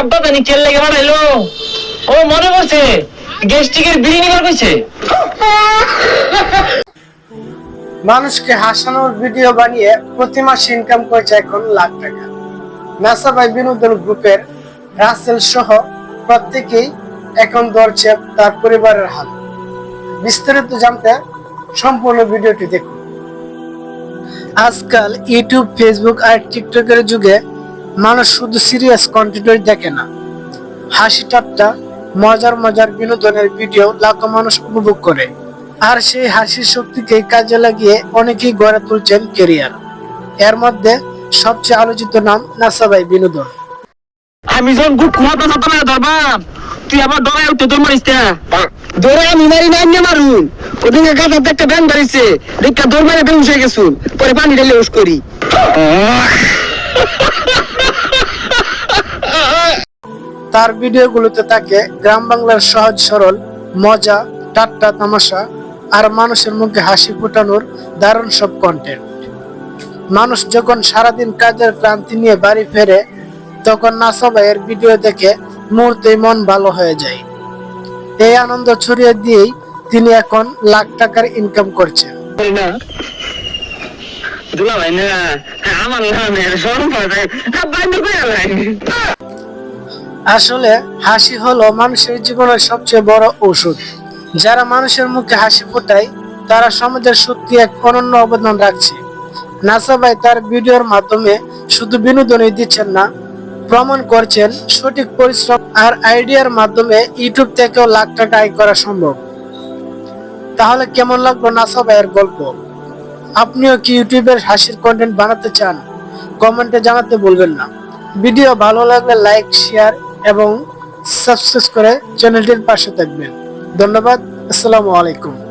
আব্বা জানি কেল লেগে বানাইলো ও মনে পড়ছে গ্যাস্ট্রিকের বিড়ি নিবার কইছে মানুষকে হাসানোর ভিডিও বানিয়ে প্রতি মাসে ইনকাম করছে এখন লাখ টাকা। নাসা ভাই বিনোদন গ্রুপের রাসেল সহ প্রত্যেকেই এখন ধরছে তার পরিবারের হাল। বিস্তারিত জানতে সম্পূর্ণ ভিডিওটি দেখুন। আজকাল ইউটিউব ফেসবুক আর টিকটকের যুগে মানুষ শুধু সিরিয়াস কন্টেন্টই দেখে না। হাসি ঠাট্টা মজার মজার বিনোদনের ভিডিও লাখো মানুষ উপভোগ করে। আর সেই হাসির শক্তিকে কাজে লাগিয়ে অনেকেই গড়ে তুলছেন কেরিয়ার এর মধ্যে সবচেয়ে আলোচিত নাম নাসাবাই বিনোদন। আমি যখন খুব কুয়াতে সাথে না ধরবাম তুই আবার ডরায় উঠতে তোর মারিস দৌড়ে আমি মারি না এমনি মারুন ওদিকে গাছাতে একটা ব্যান বাড়িছে দেখা দৌড় মারে বেউস হয়ে গেছুন পরে পানি ঢেলে উস করি। তার ভিডিওগুলোতে তাকে গ্রাম বাংলার সহজ, সরল, মজা ঠাট্টা তামাশা, আর মানুষের মুখে হাসি ফোটানোর দারুণ সব কন্টেন্ট মানুষ যখন সারাদিন কাজের ক্লান্তি নিয়ে বাড়ি ফেরে, তখন নাসা ভাইয়ের ভিডিও দেখে মুহূর্তেই মন ভালো হয়ে যায়। এই আনন্দ ছড়িয়ে দিয়েই তিনি এখন লাখ টাকার ইনকাম করছেন। আমার আসলে হাসি হলো মানুষের জীবনের সবচেয়ে বড় ঔষধ। যারা মানুষের মুখে হাসি ফোটায়, তারা সমাজের সত্যি এক অনন্য অবদান রাখছে। নাসা ভাই তার ভিডিওর মাধ্যমে শুধু বিনোদনই দিচ্ছেন না, প্রমাণ করছেন সঠিক পরিশ্রম আর আইডিয়ার মাধ্যমে ইউটিউব থেকেও লাখ টাকা আয় করা সম্ভব। তাহলে কেমন লাগল নাসা ভাইয়ের গল্প? আপনিও কি ইউটিউবের হাসির কন্টেন্ট বানাতে চান? কমেন্টে জানাতে বলবেন না। ভিডিও ভালো লাগলে লাইক শেয়ার এবং সাবস্ক্রাইব করে চ্যানেলটির পাশে থাকবেন। ধন্যবাদ আসসালামু আলাইকুম।